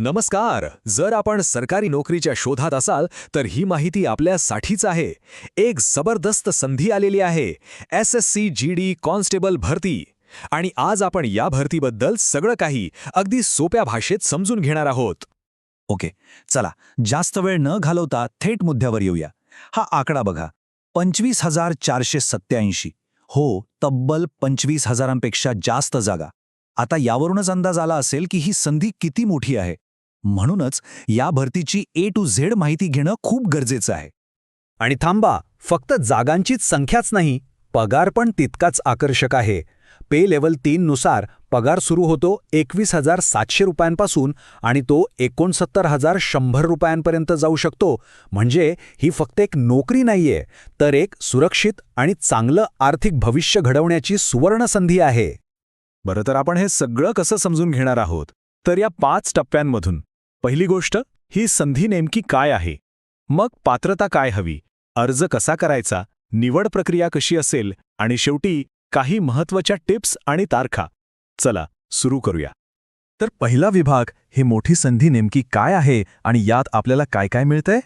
नमस्कार. जर आपण सरकारी नोकरीच्या शोधात असाल तर ही माहिती आपल्यासाठीच आहे. एक जबरदस्त संधी आलेली आहे. S S C G D constable भरती. आणि आज आपण या भरतीबद्दल सगळं काही अगदी सोप्या भाषेत समजून घेणार आहोत. ओके. चला जास्त वेळ न घालवता थेट मुद्द्यावर येऊया. हा आकडा बघा. पंचवीस हजार चारशे सत्याऐंशी हो तब्बल पंचवीस हजारांपेक्षा जास्त जागा. आता यावरूनच अंदाज आला असेल की ही संधी किती मोठी आहे. म्हणूनच या भरतीची ए टू झेड माहिती घेणं खूप गरजेचं आहे. आणि थांबा फक्त जागांचीच संख्याच नाही पगार पण तितकाच आकर्षक आहे. पे लेवल तीननुसार पगार सुरू होतो एकवीस हजार सातशे रुपयांपासून आणि तो एकोणसत्तर हजार शंभर रुपयांपर्यंत जाऊ शकतो. म्हणजे ही फक्त एक नोकरी नाहीये तर एक सुरक्षित आणि चांगलं आर्थिक भविष्य घडवण्याची सुवर्ण संधी आहे. बरं तर आपण हे सगळं कसं समजून घेणार आहोत? तर या पाच टप्प्यांमधून. पहिली गोष्ट ही संधी नेमकी काय आहे? मग पात्रता काय हवी? अर्ज कसा करायचा? निवड प्रक्रिया कशी असेल? आणि शेवटी काही महत्त्वाच्या टिप्स आणि तारखा. चला सुरू करूया. तर पहिला विभाग ही मोठी संधी नेमकी काय आहे आणि यात आपल्याला काय काय मिळतंय?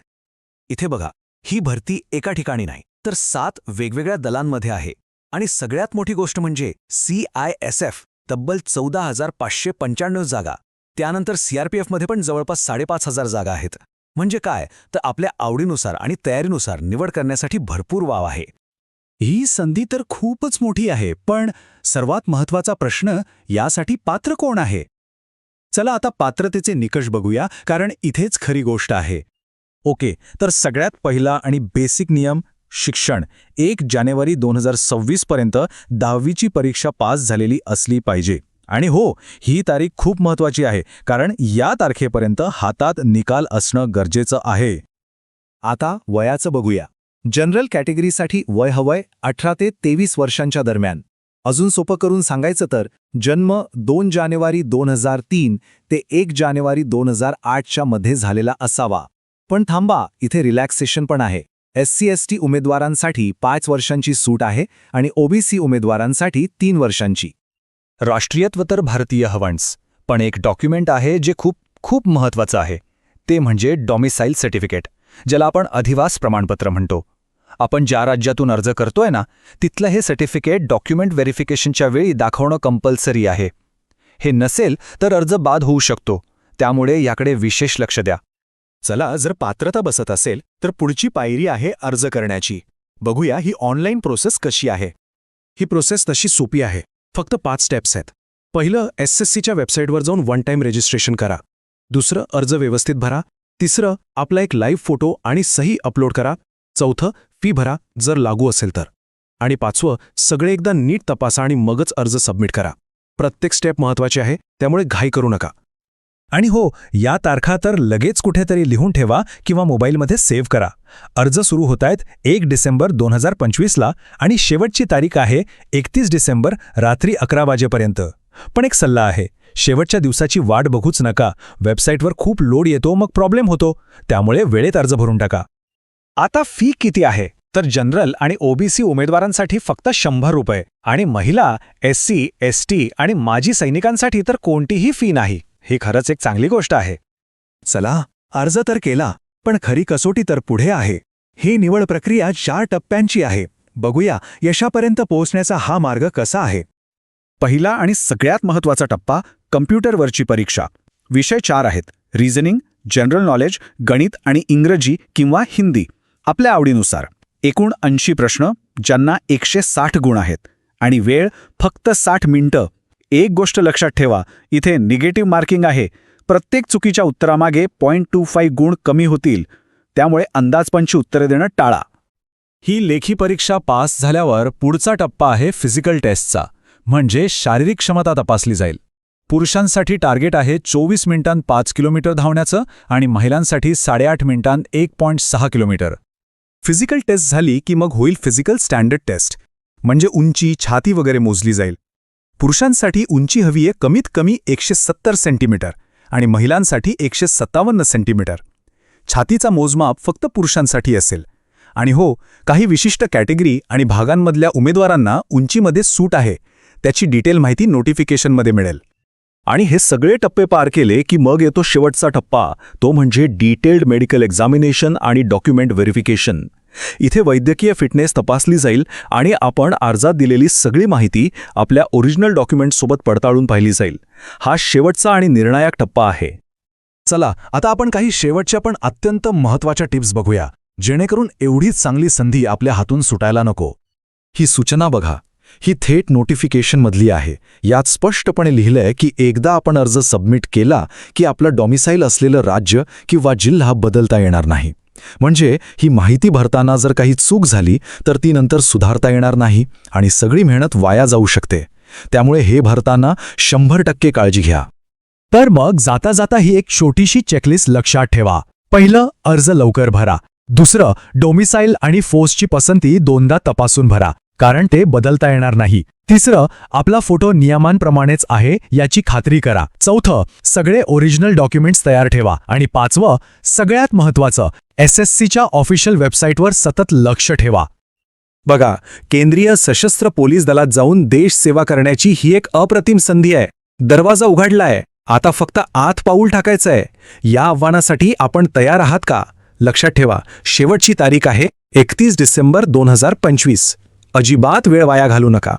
इथे बघा ही भरती एका ठिकाणी नाही तर सात वेगवेगळ्या दलांमध्ये आहे. आणि सगळ्यात मोठी गोष्ट म्हणजे सी आय एस एफ तब्बल चौदा हजार पाचशे पंच्याण्णव जागा. त्यानंतर सीआरपीएफमध्ये पण जवळपास साडेपाच हजार जागा आहेत. म्हणजे काय? तर आपल्या आवडीनुसार आणि तयारीनुसार निवड करण्यासाठी भरपूर वाव आहे. ही संधी तर खूपच मोठी आहे पण सर्वात महत्त्वाचा प्रश्न यासाठी पात्र कोण आहे? चला आता पात्रतेचे निकष बघूया कारण इथेच खरी गोष्ट आहे. ओके तर सगळ्यात पहिला आणि बेसिक नियम शिक्षण. एक जानेवारी दोन हजार सव्वीस पर्यंत दहावीची परीक्षा पास झालेली असली पाहिजे. आणि हो ही तारीख खूप महत्वाची आहे कारण या तारखेपर्यंत हातात निकाल असणं गरजेचं आहे. आता वयाचं बघूया. जनरल कॅटेगरीसाठी वय हवय अठरा ते तेवीस वर्षांच्या दरम्यान. अजून सोपं करून सांगायचं तर जन्म दोन जानेवारी दोन हजार तीन ते एक जानेवारी दोन हजार आठच्या मध्ये झालेला असावा. पण थांबा इथे रिलॅक्सेशन पण आहे. एस सी एस टी उमेदवारांसाठी पाच वर्षांची सूट आहे आणि ओबीसी उमेदवारांसाठी तीन वर्षांची. राष्ट्रीयत्व तर भारतीय हवंस. पण एक डॉक्युमेंट आहे जे खूप खूप महत्वाचं आहे. ते म्हणजे डॉमिसाईल सर्टिफिकेट ज्याला आपण अधिवास प्रमाणपत्र म्हणतो. आपण ज्या राज्यातून अर्ज करतोय ना तिथलं हे सर्टिफिकेट डॉक्युमेंट व्हेरिफिकेशनच्या वेळी दाखवणं कंपल्सरी आहे. हे नसेल तर अर्ज बाद होऊ शकतो. त्यामुळे याकडे विशेष लक्ष द्या. चला जर पात्रता बसत असेल तर पुढची पायरी आहे अर्ज करण्याची. बघूया ही ऑनलाईन प्रोसेस कशी आहे. ही प्रोसेस तशी सोपी आहे. फक्त पाच स्टेप्स आहेत. पहिलं एस एस सीच्या वेबसाईटवर जाऊन वन टाईम रजिस्ट्रेशन करा. दुसरं अर्ज व्यवस्थित भरा. तिसरं आपला एक लाईव्ह फोटो आणि सही अपलोड करा. चौथं फी भरा जर लागू असेल तर. आणि पाचवं सगळे एकदा नीट तपासा आणि मगच अर्ज सबमिट करा. प्रत्येक स्टेप महत्वाची आहे त्यामुळे घाई करू नका. आणि हो या तारखा तर लगेच कुठेतरी लिहून ठेवा किंवा मोबाईलमध्ये सेव्ह करा. अर्ज सुरू होत आहेत एक डिसेंबर दोन हजार पंचवीसला आणि शेवटची तारीख आहे एकतीस डिसेंबर रात्री अकरा वाजेपर्यंत. पण एक सल्ला आहे शेवटच्या दिवसाची वाट बघूच नका. वेबसाईटवर खूप लोड येतो मग प्रॉब्लेम होतो. त्यामुळे वेळेत अर्ज भरून टाका. आता फी किती आहे? तर जनरल आणि ओबीसी उमेदवारांसाठी फक्त शंभर रुपये आणि महिला एससी एसटी एस टी आणि माजी सैनिकांसाठी तर कोणतीही फी नाही. ही खरंच एक चांगली गोष्ट आहे. चला अर्ज तर केला पण खरी कसोटी तर पुढे आहे. ही निवड प्रक्रिया चार टप्प्यांची आहे. बघूया यशापर्यंत पोहोचण्याचा हा मार्ग कसा आहे. पहिला आणि सगळ्यात महत्त्वाचा टप्पा कम्प्युटरवरची परीक्षा. विषय चार आहेत. रिझनिंग जनरल नॉलेज गणित आणि इंग्रजी किंवा हिंदी. आपल्या आवडीनुसार. एकूण ऐंशी प्रश्न ज्यांना एकशे साठ गुण आहेत. आणि वेळ फक्त साठ मिनिटं. एक गोष्ट लक्षात ठेवा इथे निगेटिव्ह मार्किंग आहे. प्रत्येक चुकीच्या उत्तरामागे पॉईंट टू फाईव्ह गुण कमी होतील. त्यामुळे अंदाजपंची उत्तरे देणं टाळा. ही लेखी परीक्षा पास झाल्यावर पुढचा टप्पा आहे फिजिकल टेस्टचा म्हणजे शारीरिक क्षमता तपासली जाईल. पुरुषांसाठी टार्गेट आहे चोवीस मिनिटांत पाच किलोमीटर धावण्याचं आणि महिलांसाठी साडेआठ मिनिटांत एक पॉईंट सहा किलोमीटर. फिजिकल टेस्ट झाली की मग होईल फिजिकल स्टँडर्ड टेस्ट म्हणजे उंची छाती वगैरे मोजली जाईल. पुरुषांसाठी उंची हवी आहे कमीत कमी एकशे सत्तर सेंटीमीटर आणि महिलांसाठी एकशे सत्तावन्न सेंटीमीटर. छातीचा मोजमाप फक्त पुरुषांसाठी असेल. आणि हो काही विशिष्ट कॅटेगरी आणि भागांमधल्या उमेदवारांना उंचीमध्ये सूट आहे त्याची डिटेल माहिती नोटिफिकेशनमध्ये मिळेल. आणि हे सगळे टप्पे पार केले की मग येतो शेवटचा टप्पा तो म्हणजे डिटेल्ड मेडिकल एक्झामिनेशन आणि डॉक्युमेंट व्हेरिफिकेशन. इथे वैद्यकीय फिटनेस तपासली जाईल आणि आपण अर्जात दिलेली सगळी माहिती आपल्या ओरिजिनल डॉक्युमेंटसोबत पडताळून पाहिली जाईल. हा शेवटचा आणि निर्णायक टप्पा आहे. चला आता आपण काही शेवटच्या पण अत्यंत महत्त्वाच्या टिप्स बघूया जेणेकरून एवढीच चांगली संधी आपल्या हातून सुटायला नको. ही सूचना बघा. ही थेट नोटिफिकेशनमधली आहे. यात स्पष्टपणे लिहिलंय की एकदा आपण अर्ज सबमिट केला की आपलं डॉमिसाईल असलेलं राज्य किंवा जिल्हा बदलता येणार नाही. म्हणजे ही माहिती भरताना जर काही चूक झाली तर ती नंतर सुधारता येणार नाही आणि सगळी मेहनत वाया जाऊ शकते. त्यामुळे हे भरताना शंभर टक्के काळजी घ्या. तर मग जाता जाता ही एक छोटीशी चेकलिस्ट लक्षात ठेवा. पहिलं अर्ज लवकर भरा. दुसरं डोमिसाईल आणि फोर्सची पसंती दोनदा तपासून भरा. कारण ते बदलता येणार नाही. तिसरं आपला फोटो नियमांप्रमाणेच आहे याची खात्री करा. चौथं सगळे ओरिजिनल डॉक्युमेंट्स तयार ठेवा. आणि पाचवं सगळ्यात महत्वाचं एस एस सीच्या ऑफिशियल वेबसाईटवर सतत लक्ष ठेवा. बघा केंद्रीय सशस्त्र पोलीस दलात जाऊन देश सेवा करण्याची ही एक अप्रतिम संधी आहे. दरवाजा उघडलाय. आता फक्त आत पाऊल टाकायचंय. या आव्हानासाठी आपण तयार आहात का? लक्षात ठेवा शेवटची तारीख आहे एकतीस डिसेंबर दोन हजार पंचवीस. अजिबात वेळ वाया घालू नका.